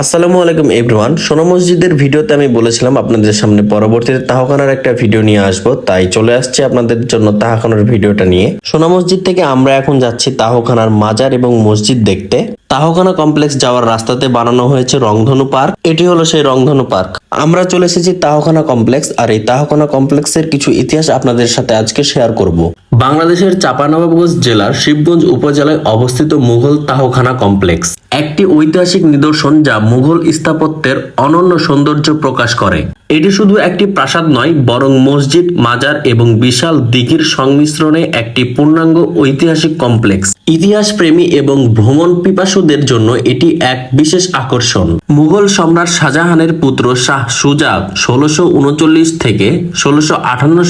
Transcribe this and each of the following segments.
আসসালামু আলাইকুম এভরিওয়ান সোনা মসজিদের ভিডিওতে আমি বলেছিলাম আপনাদের সামনে পরবর্তীতে তাহখানার একটা ভিডিও নিয়ে আসব, তাই চলে আসছে আপনাদের জন্য তাহখানার ভিডিওটা নিয়ে। সোনা মসজিদ থেকে আমরা এখন যাচ্ছি তাহখানার মাজার এবং মসজিদ দেখতে। তাহখানা কমপ্লেক্স যাওয়ার রাস্তাতে বানানো হয়েছে রংধনু পার্ক। এটি হলো সেই রংধনু পার্ক। আমরা চলে এসেছি তাহখানা কমপ্লেক্স আর এই তাহখানা কমপ্লেক্সের কিছু ইতিহাস আপনাদের সাথে আজকে শেয়ার করব। বাংলাদেশের চাঁপানবাবগঞ্জ জেলার শিবগঞ্জ উপজেলায় অবস্থিত মুঘল তাহখানা কমপ্লেক্স। একটি ঐতিহাসিক নিদর্শন যা মুঘল স্থাপত্যের অনন্য সৌন্দর্য প্রকাশ করে। এটি শুধু একটি প্রাসাদ নয়, বরং মসজিদ, মাজার এবং বিশাল দিঘির সংমিশ্রণে একটি পূর্ণাঙ্গ ঐতিহাসিক কমপ্লেক্স। ইতিহাস প্রেমী এবং ভ্রমণ পিপাসুদের জন্য এটি এক বিশেষ আকর্ষণ। মুঘল সম্রাট শাহজাহানের পুত্র শাহ সুজা ষোলোশো উনচল্লিশ থেকে ষোলোশো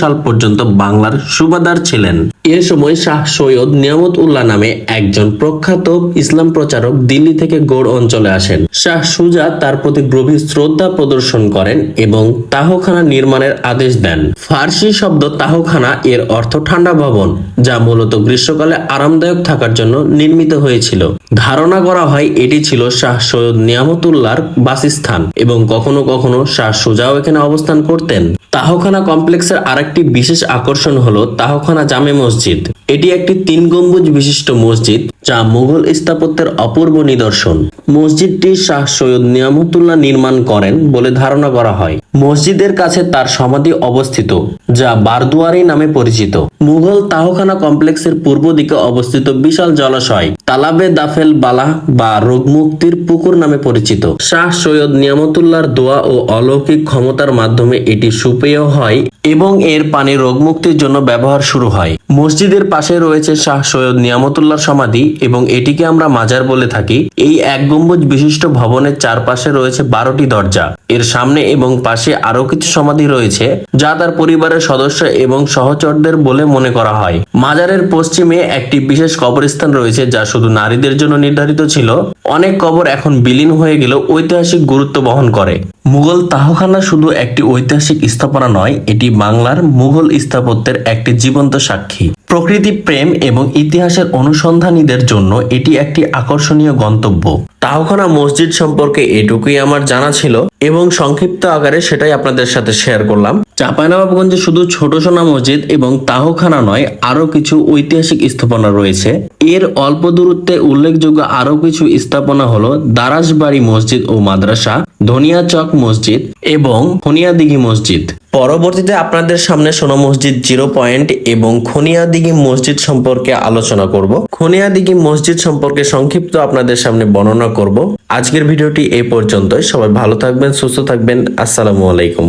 সাল পর্যন্ত বাংলার সুবাদার ছিলেন। এ সময় শাহ সৈয়দ নিয়ামত উল্লাহ নামে একজন প্রখ্যাত ইসলাম প্রচারক দিল্লি থেকে গৌড় অঞ্চলে আসেন। শাহ সুজা তার প্রতি গভীর শ্রদ্ধা প্রদর্শন করেন এবং তাহখানা নির্মাণের আদেশ দেন। ফার্সি শব্দ তাহখানা এর অর্থ ঠান্ডা ভবন, যা মূলত গ্রীষ্মকালে আরামদায়ক থাকার জন্য নির্মিত হয়েছিল। ধারণা করা হয় এটি ছিল শাহ সৈয়দ নিয়ামতুল্লাহর বাসস্থান এবং কখনো কখনো শাহ সুজাও এখানে অবস্থান করতেন। তাহখানা কমপ্লেক্সের আরেকটি বিশেষ আকর্ষণ হলো তাহখানা জামে মসজিদ। এটি একটি তিন গম্বুজ বিশিষ্ট মসজিদ, যা মুঘল স্থাপত্যের অপূর্ব নিদর্শন। মসজিদটি শাহ সৈয়দ নিয়ামতুল্লাহ নির্মাণ করেন বলে ধারণা করা হয়। মসজিদের কাছে তার সমাধি অবস্থিত, যা বারদুয়ারি নামে পরিচিত। মুঘল তাহখানা কমপ্লেক্সের পূর্ব দিকে অবস্থিত বিশাল জলাশয় তালাবে দাফেল বালা বা রোগমুক্তির পুকুর নামে পরিচিত। শাহ সৈয়দ নিয়ামতুল্লাহর দোয়া ও অলৌকিক ক্ষমতার মাধ্যমে এটি সুপেয় হয় এবং এর পানি রোগমুক্তির জন্য ব্যবহার শুরু হয়। মসজিদের পাশে রয়েছে শাহ সৈয়দ নিয়ামতুল্লাহর সমাধি এবং এটিকে আমরা মাজার বলে থাকি। এই এক গম্বুজ বিশিষ্ট ভবনের চারপাশে রয়েছে বারোটি দরজা। এর সামনে এবং পাশে আরও কিছু সমাধি রয়েছে, যা তার পরিবারের সদস্য এবং সহচরদের বলে মনে করা হয়। মাজারের পশ্চিমে একটি বিশেষ কবরস্থান রয়েছে, যা শুধু নারীদের জন্য নির্ধারিত ছিল। অনেক কবর এখন বিলীন হয়ে গেলেও ঐতিহাসিক গুরুত্ব বহন করে। মুঘল তাহখানা শুধু একটি ঐতিহাসিক স্থাপনা নয়, এটি বাংলার মুঘল স্থাপত্যের একটি জীবন্ত সাক্ষী। প্রকৃতি, প্রেম এবং ইতিহাসের অনুসন্ধানীদের জন্য এটি একটি আকর্ষণীয় গন্তব্য। তাহখানা মসজিদ সম্পর্কে এটুকুই আমার জানা ছিল এবং সংক্ষিপ্ত আকারে সেটাই আপনাদের সাথে শেয়ার করলাম। চাঁপাইনবাবগঞ্জে শুধু ছোট সোনা মসজিদ এবং তাহখানা নয় আরও কিছু ঐতিহাসিক স্থাপনা রয়েছে। এর অল্প দূরত্বে উল্লেখযোগ্য আরও কিছু স্থাপনা হলো দারাসবাড়ি মসজিদ ও মাদ্রাসা ধনিয়া চক মসজিদ এবং খনিয়াদিঘি মসজিদ। পরবর্তীতে আপনাদের সামনে সোনা মসজিদ জিরো পয়েন্ট এবং খনিয়াদিঘি মসজিদ সম্পর্কে আলোচনা করব। খনিয়াদিঘি মসজিদ সম্পর্কে সংক্ষিপ্ত আপনাদের সামনে বর্ণনা করব। আজকের ভিডিওটি এ পর্যন্তই। সবাই ভালো থাকবেন সুস্থ থাকবেন। আসসালামু আলাইকুম।